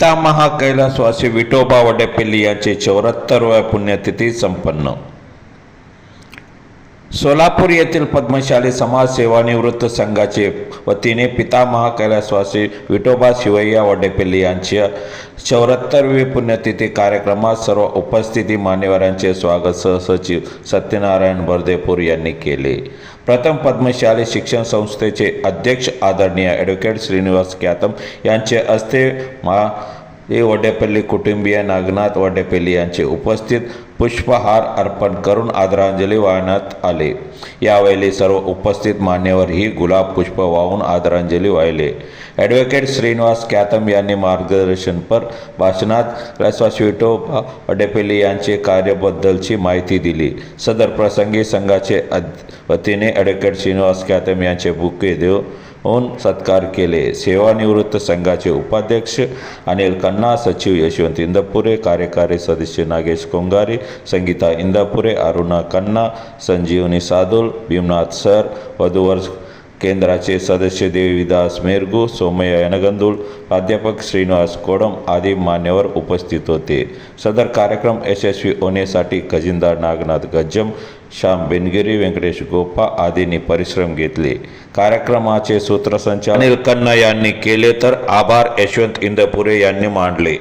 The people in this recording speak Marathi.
पितामहा कैलासवासी विठोबा वडेपिल्ली यांची चौऱ्याहत्तरव्या पुण्यतिथी संपन्न. सोलापूर येथील पद्मशाली समाज सेवानिवृत्त संघाचे वतीने पितामहा कैलासवासी विठोबा शिवय्या वडेपल्ली यांच्या चौऱ्याहत्तरवी पुण्यतिथी कार्यक्रमात सर्व उपस्थिती मान्यवरांचे स्वागत सहसचिव सत्यनारायण बर्देपूर यांनी केले. प्रथम पद्मशाली शिक्षण संस्थेचे अध्यक्ष आदरणीय ॲडव्होकेट श्रीनिवास क्यातम यांचे हस्ते मा हे वडेपल्ली कुटुंबीय नागनाथ वडेपल्ली यांचे उपस्थित पुष्पहार अर्पण करून आदरांजली वाहण्यात आले. यावेळी सर्व उपस्थित मान्यवर ही गुलाब पुष्प वाहून आदरांजली वाहिले. ॲडव्होकेट श्रीनिवास कॅथम यांनी मार्गदर्शनपर भाषणात रसवासी विठोबा वडेपल्ली यांचे कार्याबद्दलची माहिती दिली. सदर प्रसंगी संघाचे अध- वतीने ॲडव्होकेट श्रीनिवास कॅथम यांचे बुके देऊ होऊन सत्कार केले. सेवानिवृत्त संघाचे उपाध्यक्ष अनिल कन्ना सचिव यशवंत इंदापुरे कार्यकारी सदस्य नागेश कोंगारी संगीता इंदापुरे अरुणा कन्ना संजीवनी सादुल भीमनाथ सर वधूवर केंद्राचे सदस्य देवीदास मेरगू सोमय्या यनगंदूळ प्राध्यापक श्रीनिवास कोडम आदी मान्यवर उपस्थित होते सदर कार्यक्रम यशस्वी होण्यासाठी खजिनदार नागनाथ गज्जम श्याम बेनगिरी व्यंकटेश गोपा आदींनी परिश्रम घेतले कार्यक्रमाचे सूत्रसंचालन अनिल कन्ना यांनी केले तर आभार यशवंत इंदपुरे यांनी मांडले